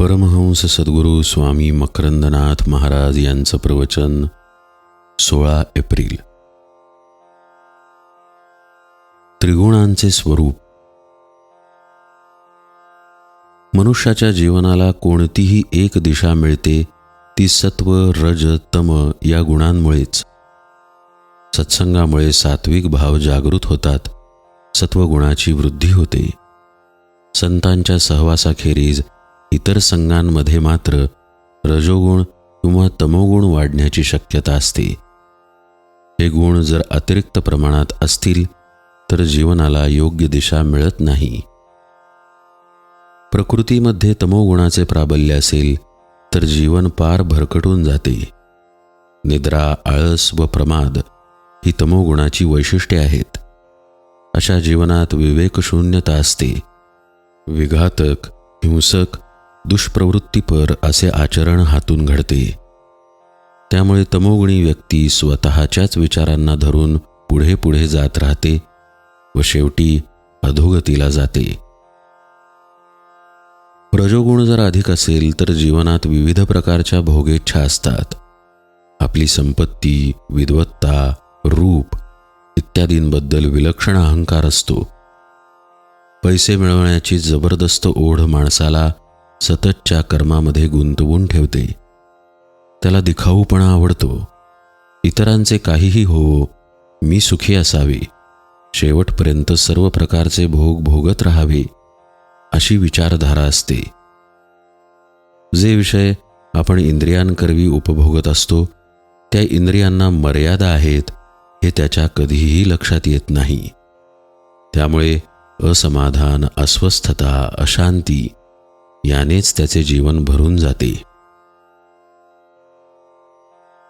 परमहंस सद्गुरू स्वामी मकरंदनाथ महाराज यांचं प्रवचन सोळा एप्रिल. त्रिगुणांचे स्वरूप. मनुष्याच्या जीवनाला कोणतीही एक दिशा मिळते ती सत्व रज तम या गुणांमुळेच. सत्संगामुळे सात्विक भाव जागृत होतात सत्वगुणाची वृद्धी होते. संतांच्या सहवासाखेरीज इतर संघांमध्ये मात्र रजोगुण किंवा तमोगुण वाढण्याची शक्यता असते. हे गुण जर अतिरिक्त प्रमाणात असतील तर जीवनाला योग्य दिशा मिळत नाही. प्रकृतीमध्ये तमोगुणाचे प्राबल्य असेल तर जीवन पार भरकटून जाते. निद्रा आळस व प्रमाद ही तमोगुणाची वैशिष्ट्ये आहेत. अशा जीवनात विवेकशून्यता असते. विघातक हिंसक दुष्प्रवृत्तीपर असे आचरण हातून घडते. त्यामुळे तमोगुणी व्यक्ती स्वतःच्याच विचारांना धरून पुढे पुढे जात राहते व शेवटी अधोगतीला जाते. रजोगुण जर अधिक असेल तर जीवनात विविध प्रकारच्या भोगेच्छा असतात. आपली संपत्ती विद्वत्ता रूप इत्यादींबद्दल विलक्षण अहंकार असतो. पैसे मिळवण्याची जबरदस्त ओढ माणसाला सततच्या कर्मामध्ये गुंतवून ठेवते. त्याला दिखाऊपणा आवडतो. इतरांचे काहीही होवो मी सुखी असावे. शेवटपर्यंत सर्व प्रकारचे भोग भोगत राहावे अशी विचारधारा असते. जे विषय आपण इंद्रियांकरवी उपभोगत असतो त्या इंद्रियांना मर्यादा आहेत हे त्याच्या कधीही लक्षात येत नाही. त्यामुळे असमाधान अस्वस्थता अशांती यानेच त्याचे जीवन भरून जाते.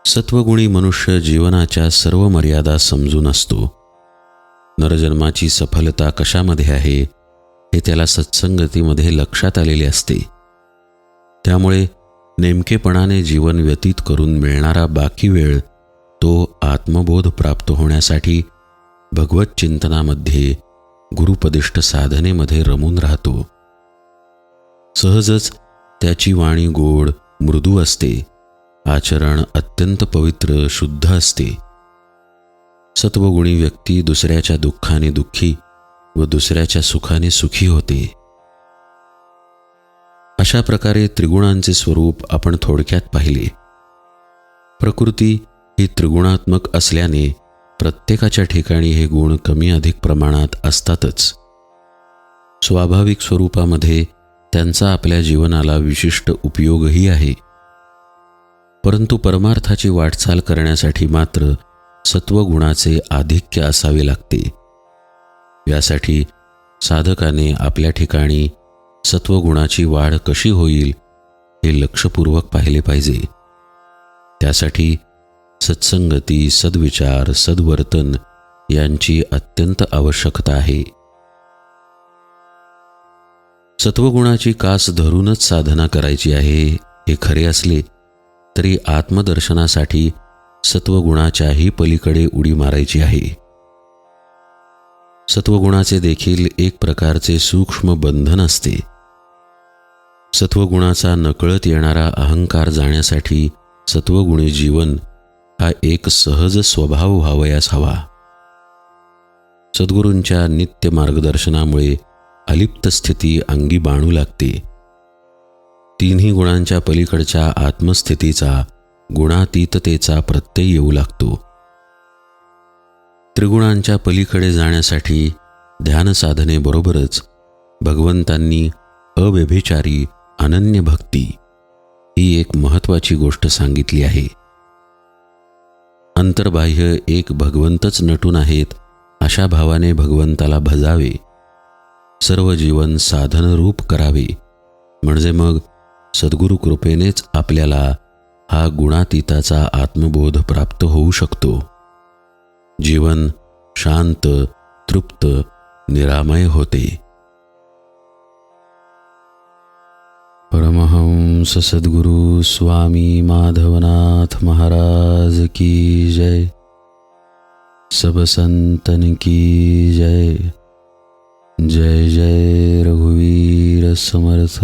सत्वगुणी मनुष्य जीवनाच्या सर्व मर्यादा समजून असतो. नरजन्माची सफलता कशामध्ये आहे हे त्याला सत्संगतीमध्ये लक्षात आलेले असते. त्यामुळे नेमकेपणाने जीवन व्यतीत करून मिळणारा बाकी वेळ तो आत्मबोध प्राप्त होण्यासाठी भगवत चिंतनामध्ये गुरुपदिष्ट साधनेमध्ये रमून राहतो. सहजच त्याची वाणी गोड मृदू असते. आचरण अत्यंत पवित्र शुद्ध असते. सत्वगुणी व्यक्ती दुसऱ्याच्या दुःखाने दुःखी व दुसऱ्याच्या सुखाने सुखी होते. अशा प्रकारे त्रिगुणांचे स्वरूप आपण थोडक्यात पाहिले. प्रकृती ही त्रिगुणात्मक असल्याने प्रत्येकाच्या ठिकाणी हे गुण कमी अधिक प्रमाणात असतातच. स्वाभाविक स्वरूपामध्ये त्यांचा आपल्या जीवनाला विशिष्ट उपयोगही आहे. परंतु परमार्थाची वाटचाल करण्यासाठी मात्र सत्वगुणाचे आधिक्य असावे लागते. यासाठी साधकाने आपल्या ठिकाणी सत्वगुणाची वाढ कशी होईल हे लक्षपूर्वक पाहिले पाहिजे. त्यासाठी सत्संगती सद्विचार सद्वर्तन यांची अत्यंत आवश्यकता आहे. सत्वगुणाची कास धरूनच साधना करायची आहे हे खरे असले तरी आत्मदर्शनासाठी सत्वगुणाच्याही पलीकडे उडी मारायची आहे. सत्वगुणाचे देखील एक प्रकारचे सूक्ष्म बंधन असते. सत्वगुणाचा नकळत येणारा अहंकार जाण्यासाठी सत्वगुणी जीवन हा एक सहज स्वभाव व्हावयास हवा. सद्गुरूंच्या नित्य मार्गदर्शनामुळे अलिप्त स्थिती अंगी बाणू लागते. तिन्ही गुणांच्या पलीकडच्या आत्मस्थितीचा गुणातीततेचा प्रत्यय येऊ लागतो. त्रिगुणांच्या पलीकडे जाण्यासाठी ध्यानसाधनेबरोबरच भगवंतांनी अव्यभिचारी अनन्य भक्ती ही एक महत्वाची गोष्ट सांगितली आहे. अंतर्बाह्य एक भगवंतच नटून आहेत अशा भावाने भगवंताला भजावे. सर्व जीवन साधनरूप करावे. म्हणजे मग सद्गुरु कृपेनेच आपल्याला हा गुणातीताचा आत्मबोध प्राप्त होऊ शकतो. जीवन शांत तृप्त निरामय होते. परमहंस सद्गुरु स्वामी माधवनाथ महाराज की जय. सब संतन की जय. जय जय रघुवीर समर्थ।